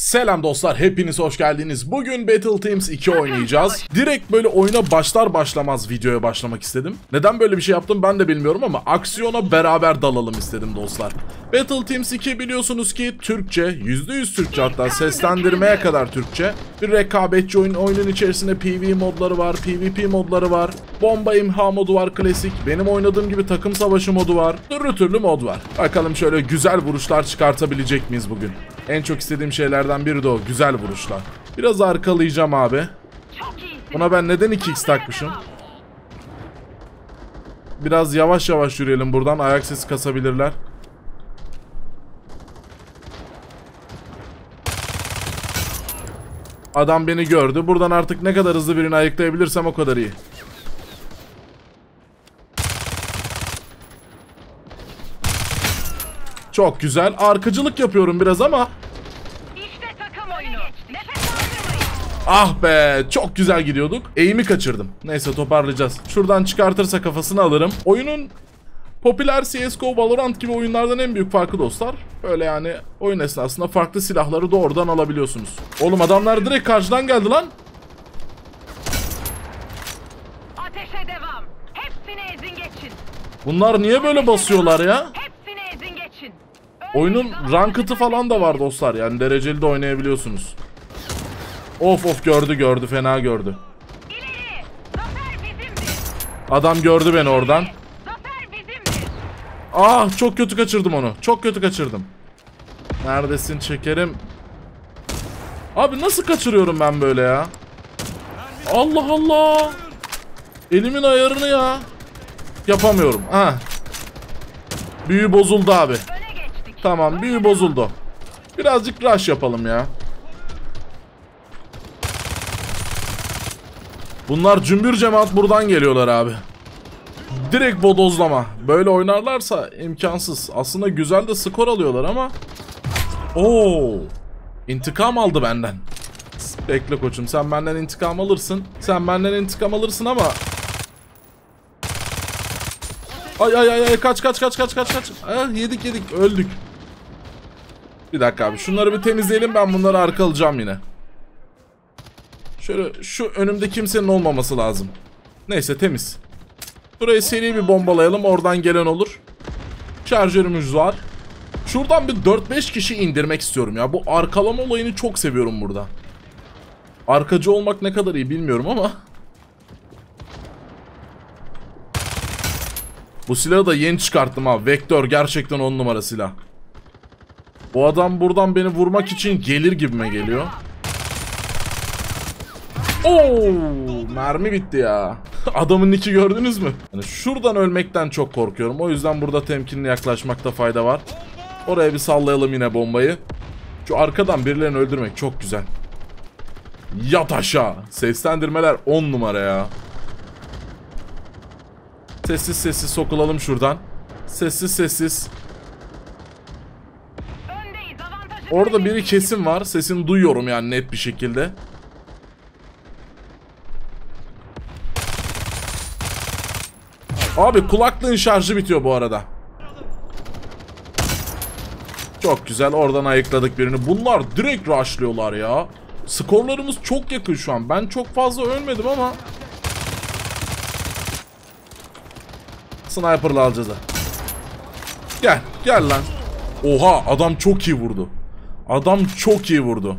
Selam dostlar, hepiniz hoş geldiniz. Bugün Battle Teams 2 oynayacağız. Direkt böyle oyuna başlar başlamaz videoya başlamak istedim. Neden böyle bir şey yaptım ben de bilmiyorum ama aksiyona beraber dalalım istedim dostlar. Battle Teams 2 biliyorsunuz ki Türkçe, %100 Türkçe hatta seslendirmeye kadar Türkçe. Bir rekabetçi oyun, oyunun içerisinde PvE modları var, PvP modları var. Bomba imha modu var klasik. Benim oynadığım gibi takım savaşı modu var. Türlü türlü mod var. Bakalım şöyle güzel vuruşlar çıkartabilecek miyiz bugün? En çok istediğim şeylerden biri de o. Güzel vuruşlar. Biraz arkalayacağım abi. Buna ben neden 2x takmışım? Biraz yavaş yavaş yürüyelim buradan. Ayak sesi kasabilirler. Adam beni gördü. Buradan artık ne kadar hızlı birini ayıklayabilirsem o kadar iyi. Çok güzel. Arkacılık yapıyorum biraz ama İşte takım oyunu. Nefes. Ah be çok güzel gidiyorduk. Eğimi kaçırdım. Neyse toparlayacağız. Şuradan çıkartırsa kafasını alırım. Oyunun popüler CSGO, Valorant gibi oyunlardan en büyük farkı dostlar. Böyle yani oyun esnasında farklı silahları doğrudan alabiliyorsunuz. Oğlum adamlar direkt karşıdan geldi lan. Ateşe devam. Hepsini ezin geçin. Bunlar niye böyle basıyorlar ya? Hepsini ezin geçin. Oyunun rankıtı falan da var dostlar. Yani dereceli de oynayabiliyorsunuz. Of of gördü gördü fena gördü. Adam gördü beni oradan. Ah çok kötü kaçırdım onu. Çok kötü kaçırdım. Neredesin çekerim? Abi nasıl kaçırıyorum ben böyle ya? Allah Allah. Elimin ayarını ya. Yapamıyorum. Ha. Büyü bozuldu abi. Tamam büyü bozuldu. Birazcık rush yapalım ya. Bunlar cümbür cemaat buradan geliyorlar abi. Direkt bodozlama. Böyle oynarlarsa imkansız. Aslında güzel de skor alıyorlar ama. Oo! İntikam aldı benden. Bekle koçum sen benden intikam alırsın. Sen benden intikam alırsın ama. Ay ay ay ay kaç kaç kaç kaç kaç kaç. Ah, yedik yedik öldük. Bir dakika abi şunları bir temizleyelim ben bunları arka alacağım yine. Şöyle şu önümde kimsenin olmaması lazım. Neyse temiz. Burayı seri bir bombalayalım oradan gelen olur. Şarjörümüz var. Şuradan bir 4-5 kişi indirmek istiyorum ya. Bu arkalama olayını çok seviyorum burada. Arkacı olmak ne kadar iyi bilmiyorum ama. Bu silahı da yeni çıkarttım ha. Vektör gerçekten on numara silah. Bu adam buradan beni vurmak için gelir gibime geliyor. Oo, mermi bitti ya. Adamın iki gördünüz mü? Yani şuradan ölmekten çok korkuyorum. O yüzden burada temkinli yaklaşmakta fayda var. Oraya bir sallayalım yine bombayı. Şu arkadan birilerini öldürmek çok güzel. Yat aşağı. Seslendirmeler 10 numara ya. Sessiz sessiz sokulalım şuradan. Sessiz sessiz. Orada biri kesin var. Sesini duyuyorum yani net bir şekilde. Abi kulaklığın şarjı bitiyor bu arada. Çok güzel oradan ayıkladık birini. Bunlar direkt rushlıyorlar ya. Skorlarımız çok yakın şu an. Ben çok fazla ölmedim ama. Sniper'la alacağız ha. Gel gel lan. Oha adam çok iyi vurdu. Adam çok iyi vurdu.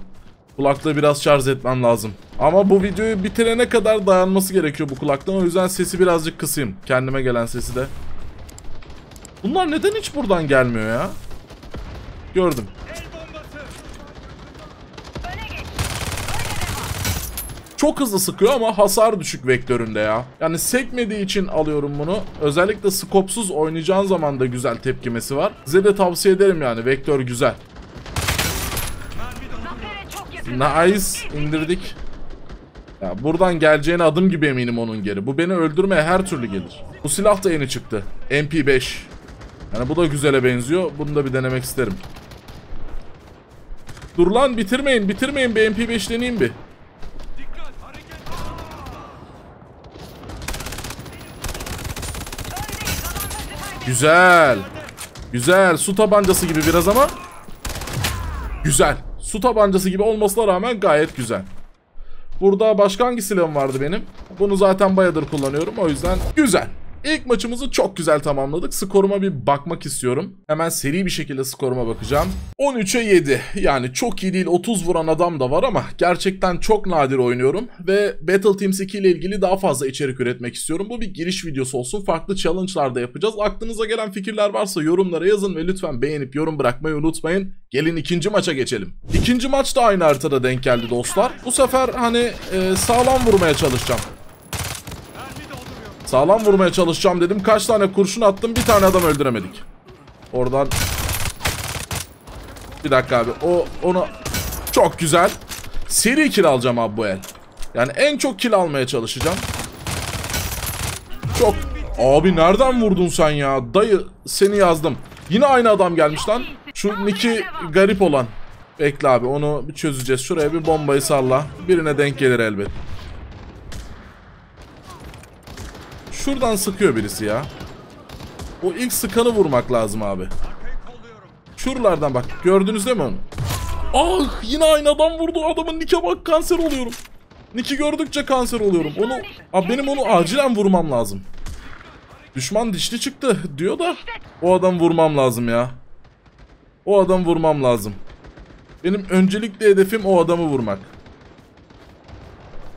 Kulaklığı biraz şarj etmem lazım. Ama bu videoyu bitirene kadar dayanması gerekiyor bu kulaklığın. O yüzden sesi birazcık kısayım. Kendime gelen sesi de. Bunlar neden hiç buradan gelmiyor ya? Gördüm. Çok hızlı sıkıyor ama hasar düşük vektöründe ya. Yani sekmediği için alıyorum bunu. Özellikle skopsuz oynayacağın zaman da güzel tepkimesi var. Size de tavsiye ederim yani. Vektör güzel. Nice. indirdik. Ya buradan geleceğine adım gibi eminim onun geri. Bu beni öldürmeye her türlü gelir. Bu silah da yeni çıktı. MP5. Yani bu da güzele benziyor. Bunu da bir denemek isterim. Dur lan bitirmeyin bitirmeyin bir MP5 deneyeyim bir. Güzel. Güzel. Su tabancası gibi biraz ama. Güzel. Su tabancası gibi olmasına rağmen gayet güzel. Burada başka hangi silahım vardı benim? Bunu zaten bayağıdır kullanıyorum o yüzden güzel. İlk maçımızı çok güzel tamamladık. Skoruma bir bakmak istiyorum. Hemen seri bir şekilde skoruma bakacağım. 13'e 7. Yani çok iyi değil 30 vuran adam da var ama gerçekten çok nadir oynuyorum. Ve Battle Teams 2 ile ilgili daha fazla içerik üretmek istiyorum. Bu bir giriş videosu olsun. Farklı challenge'lar da yapacağız. Aklınıza gelen fikirler varsa yorumlara yazın ve lütfen beğenip yorum bırakmayı unutmayın. Gelin ikinci maça geçelim. İkinci maç da aynı haritada denk geldi dostlar. Bu sefer hani e, sağlam vurmaya çalışacağım. Sağlam vurmaya çalışacağım dedim. Kaç tane kurşun attım bir tane adam öldüremedik. Oradan... Bir dakika abi. O onu çok güzel. Seri kill alacağım abi bu el. Yani en çok kill almaya çalışacağım. Çok... Abi nereden vurdun sen ya? Dayı seni yazdım. Yine aynı adam gelmiş lan. Şu Nick'i garip olan. Bekle abi onu bir çözeceğiz. Şuraya bir bombayı salla. Birine denk gelir elbet. Şuradan sıkıyor birisi ya. O ilk sıkanı vurmak lazım abi. Şuralardan bak. Gördünüz değil mi onu? Ah yine aynı adam vurdu. Adamın Nick'e bak kanser oluyorum. Nick'i gördükçe kanser oluyorum. Onu abi benim onu acilen vurmam lazım. Düşman dişli çıktı diyor da o adam vurmam lazım ya. O adam vurmam lazım. Benim öncelikli hedefim o adamı vurmak.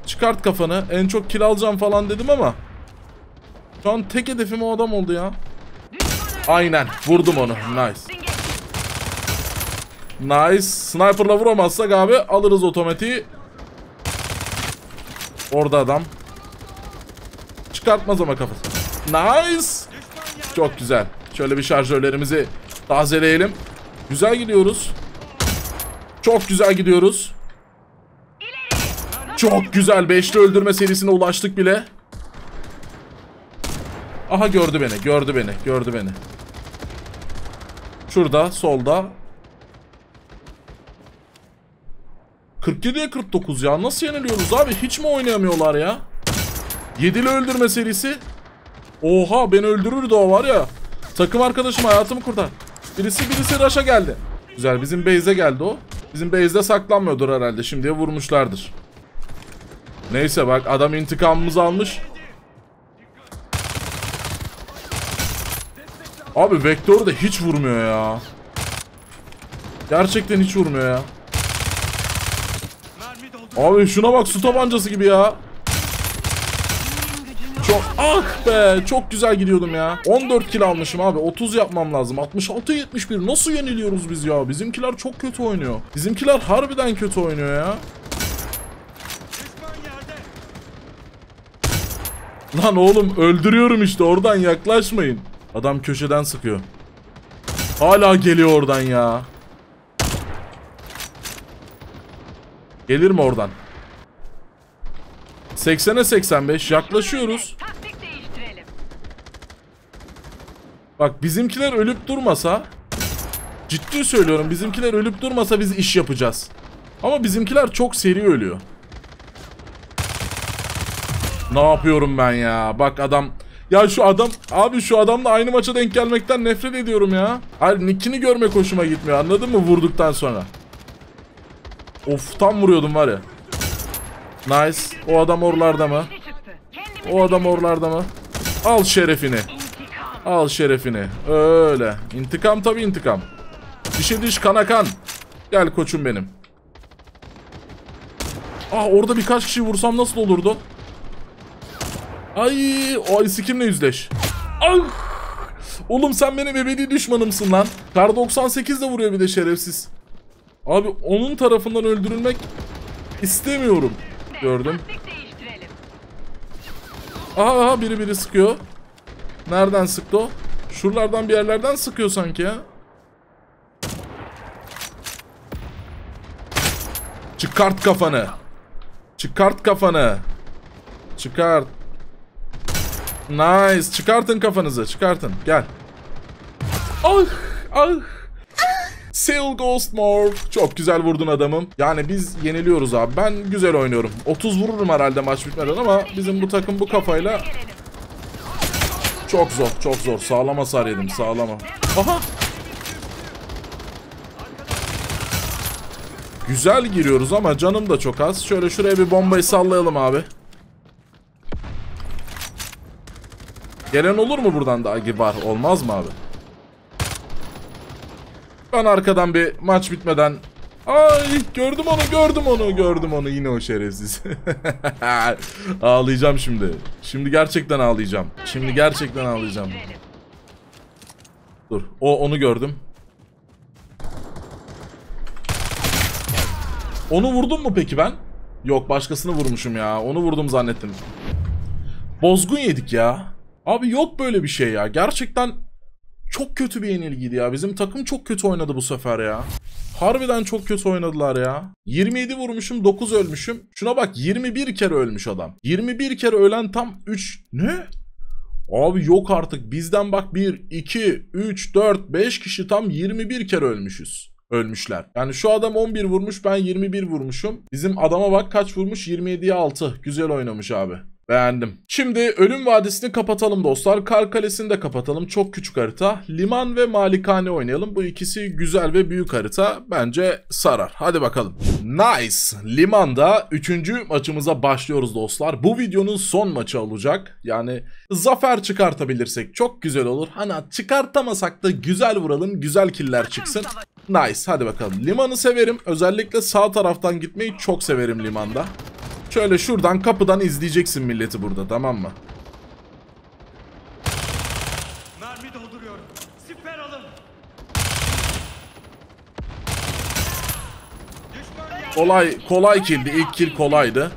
Çıkart kafanı. En çok kill alacağım falan dedim ama şu an tek hedefim o adam oldu ya. Aynen. Vurdum onu. Nice. Nice. Sniper'la vuramazsak abi alırız otomatiği. Orada adam. Çıkartmaz ama kafası. Nice. Çok güzel. Şöyle bir şarjörlerimizi tazeleyelim. Güzel gidiyoruz. Çok güzel gidiyoruz. Çok güzel. Beşli öldürme serisine ulaştık bile. Aha gördü beni, gördü beni, gördü beni. Şurada, solda. 47'ye 49 ya. Nasıl yeniliyoruz abi? Hiç mi oynayamıyorlar ya? Yedili öldürme serisi. Oha beni öldürürdü o var ya. Takım arkadaşım hayatımı kurtar. Birisi birisi Raş'a geldi. Güzel bizim base'e geldi o. Bizim base'de saklanmıyordur herhalde. Şimdiye vurmuşlardır. Neyse bak adam intikamımızı almış. Abi vektör de hiç vurmuyor ya. Gerçekten hiç vurmuyor ya. Abi şuna bak su tabancası gibi ya. Çok ah be çok güzel gidiyordum ya. 14 kill almışım abi 30 yapmam lazım. 66 71 nasıl yeniliyoruz biz ya? Bizimkiler çok kötü oynuyor. Bizimkiler harbiden kötü oynuyor ya. Lan oğlum öldürüyorum işte oradan yaklaşmayın. Adam köşeden sıkıyor. Hala geliyor oradan ya. Gelir mi oradan? 80'e 85 yaklaşıyoruz. Bak bizimkiler ölüp durmasa ciddi söylüyorum bizimkiler ölüp durmasa biz iş yapacağız. Ama bizimkiler çok seri ölüyor. Ne yapıyorum ben ya? Bak adam ya şu adam abi şu adamla aynı maça denk gelmekten nefret ediyorum ya. Hayır nickini görmek hoşuma gitmiyor anladın mı vurduktan sonra. Of tam vuruyordum var ya. Nice. O adam oralarda mı? O adam oralarda mı? Al şerefini. Al şerefini. Öyle. İntikam tabi intikam. Dişe diş kana kan. Gel koçum benim. Ah orada birkaç kişi vursam nasıl olurdu? Ay, o isikimle yüzleş. Ah! Oğlum sen benim ebedi düşmanımsın lan. Kar 98 de vuruyor bir de şerefsiz. Abi onun tarafından öldürülmek istemiyorum. Gördüm. Aha, aha biri biri sıkıyor. Nereden sıktı o? Şuralardan bir yerlerden sıkıyor sanki ya. Çıkart kafanı. Çıkart kafanı. Çıkart. Nice. Çıkartın kafanızı. Çıkartın. Gel. Ah. Ah. Sail Ghost Morph. Çok güzel vurdun adamım. Yani biz yeniliyoruz abi. Ben güzel oynuyorum. 30 vururum herhalde maç bitmeden ama bizim bu takım bu kafayla çok zor, çok zor. Sağlam hasar yedim, sağlama. Aha! Güzel giriyoruz ama canım da çok az. Şöyle şuraya bir bombayı sallayalım abi. Gelen olur mu buradan da Agi var? Olmaz mı abi? Ben arkadan bir maç bitmeden Ay gördüm onu gördüm onu gördüm onu yine o şerefsiz. ağlayacağım şimdi. Şimdi gerçekten ağlayacağım. Şimdi gerçekten ağlayacağım. Dur o onu gördüm. Onu vurdum mu peki ben? Yok başkasını vurmuşum ya. Onu vurdum zannettim. Bozgun yedik ya. Abi yok böyle bir şey ya. Gerçekten çok kötü bir yenilgiydi ya. Bizim takım çok kötü oynadı bu sefer ya. Harbiden çok kötü oynadılar ya. 27 vurmuşum 9 ölmüşüm. Şuna bak 21 kere ölmüş adam. 21 kere ölen tam 3... Ne? Abi yok artık. Bizden bak 1, 2, 3, 4, 5 kişi tam 21 kere ölmüşüz. Ölmüşler. Yani şu adam 11 vurmuş ben 21 vurmuşum. Bizim adama bak kaç vurmuş 27'ye 6. Güzel oynamış abi. Beğendim. Şimdi Ölüm Vadisi'ni kapatalım dostlar. Kar Kalesi'ni de kapatalım. Çok küçük harita. Liman ve Malikane oynayalım. Bu ikisi güzel ve büyük harita. Bence sarar. Hadi bakalım. Nice. Liman'da 3. maçımıza başlıyoruz dostlar. Bu videonun son maçı olacak. Yani zafer çıkartabilirsek çok güzel olur. Hani çıkartamasak da güzel vuralım. Güzel killer çıksın. Nice. Hadi bakalım. Liman'ı severim. Özellikle sağ taraftan gitmeyi çok severim Liman'da. Şöyle şuradan kapıdan izleyeceksin milleti burada tamam mı? Mermi dolduruyorum. Siper alın. Kolay kolay killdi. İlk kill kolaydı.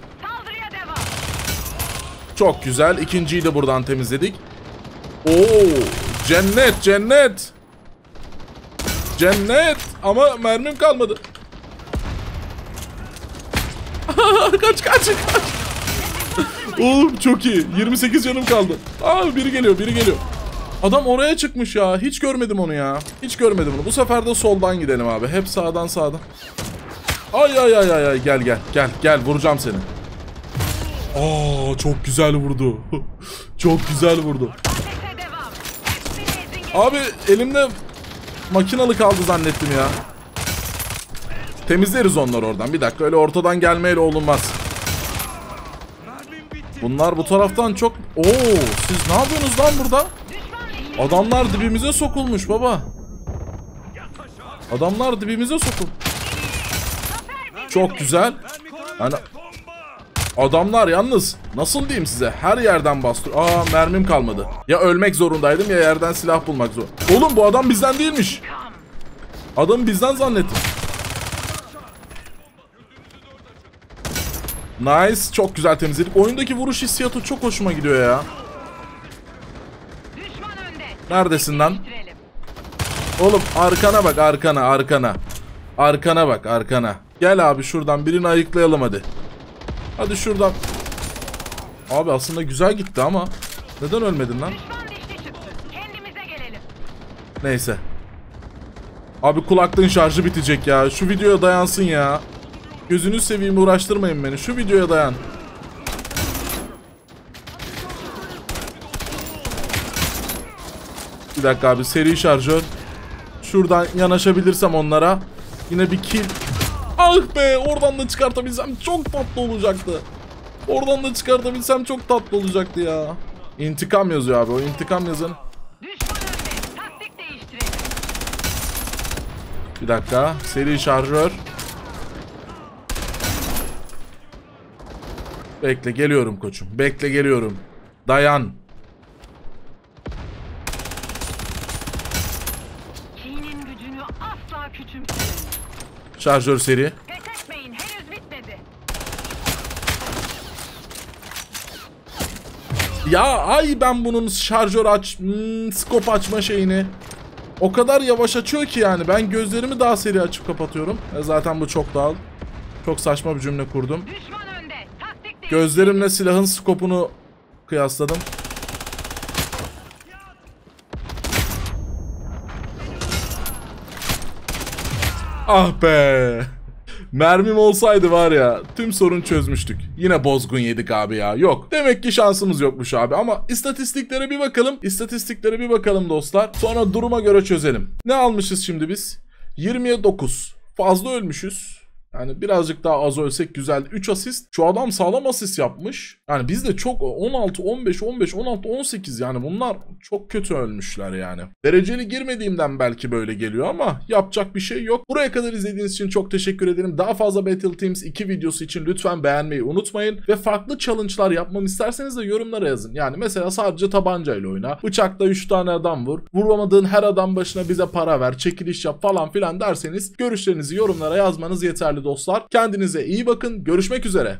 Çok güzel. İkinciyi de buradan temizledik. Oo, cennet cennet. Cennet ama mermim kalmadı. kaç kaç kaç. Oğlum çok iyi. 28 canım kaldı. Aa biri geliyor biri geliyor. Adam oraya çıkmış ya. Hiç görmedim onu ya. Hiç görmedim onu. Bu sefer de soldan gidelim abi. Hep sağdan sağdan. Ay ay ay ay ay gel gel gel gel vuracağım seni. Aa çok güzel vurdu. çok güzel vurdu. Abi elimde makinalı kaldı zannettim ya. Temizleriz onları oradan. Bir dakika öyle ortadan gelmeyle olunmaz. Bunlar bu taraftan çok... Oo siz ne yapıyorsunuz lan burada? Adamlar dibimize sokulmuş baba. Adamlar dibimize sokul. Çok güzel. Yani adamlar yalnız nasıl diyeyim size her yerden bastır. Aa mermim kalmadı. Ya ölmek zorundaydım ya yerden silah bulmak zor. Oğlum bu adam bizden değilmiş. Adamı bizden zannettim. Nice. Çok güzel temizledik. Oyundaki vuruş hissiyatı çok hoşuma gidiyor ya. Neredesin lan? Oğlum arkana bak arkana arkana. Arkana bak arkana. Gel abi şuradan birini ayıklayalım hadi. Hadi şuradan. Abi aslında güzel gitti ama. Neden ölmedin lan? Neyse. Abi kulaklığın şarjı bitecek ya. Şu videoya dayansın ya. Gözünü seveyim uğraştırmayın beni. Şu videoya dayan. Bir dakika abi seri şarjör. Şuradan yanaşabilirsem onlara. Yine bir kill. Ah be oradan da çıkartabilsem çok tatlı olacaktı. Oradan da çıkartabilsem çok tatlı olacaktı ya. İntikam yazıyor abi o intikam yazın. Bir dakika. Seri şarjör. Bekle geliyorum koçum. Bekle geliyorum. Dayan. Kinin gücünü asla küçümsemeyin. Şarjör seri. Pes etmeyin. Henüz bitmedi. Ya ay ben bunun şarjör aç, hmm, skop açma şeyini. O kadar yavaş açıyor ki yani. Ben gözlerimi daha seri açıp kapatıyorum. E zaten bu çok doğal. Çok saçma bir cümle kurdum. Düşman. Gözlerimle silahın skopunu kıyasladım. Ah be. Mermim olsaydı var ya tüm sorun çözmüştük. Yine bozgun yedik abi ya. Yok. Demek ki şansımız yokmuş abi ama istatistiklere bir bakalım. İstatistiklere bir bakalım dostlar. Sonra duruma göre çözelim. Ne almışız şimdi biz? 20'ye 9. Fazla ölmüşüz. Yani birazcık daha az ölsek güzel. 3 asist. Şu adam sağlam asist yapmış. Yani biz de çok 16, 15, 15, 16, 18 yani bunlar çok kötü ölmüşler yani. Dereceli girmediğimden belki böyle geliyor ama yapacak bir şey yok. Buraya kadar izlediğiniz için çok teşekkür ederim. Daha fazla Battle Teams 2 videosu için lütfen beğenmeyi unutmayın. Ve farklı challenge'lar yapmamı isterseniz de yorumlara yazın. Yani mesela sadece tabancayla oyna. Bıçakla 3 tane adam vur. Vuramadığın her adam başına bize para ver. Çekiliş yap falan filan derseniz görüşlerinizi yorumlara yazmanız yeterli dostlar. Kendinize iyi bakın. Görüşmek üzere.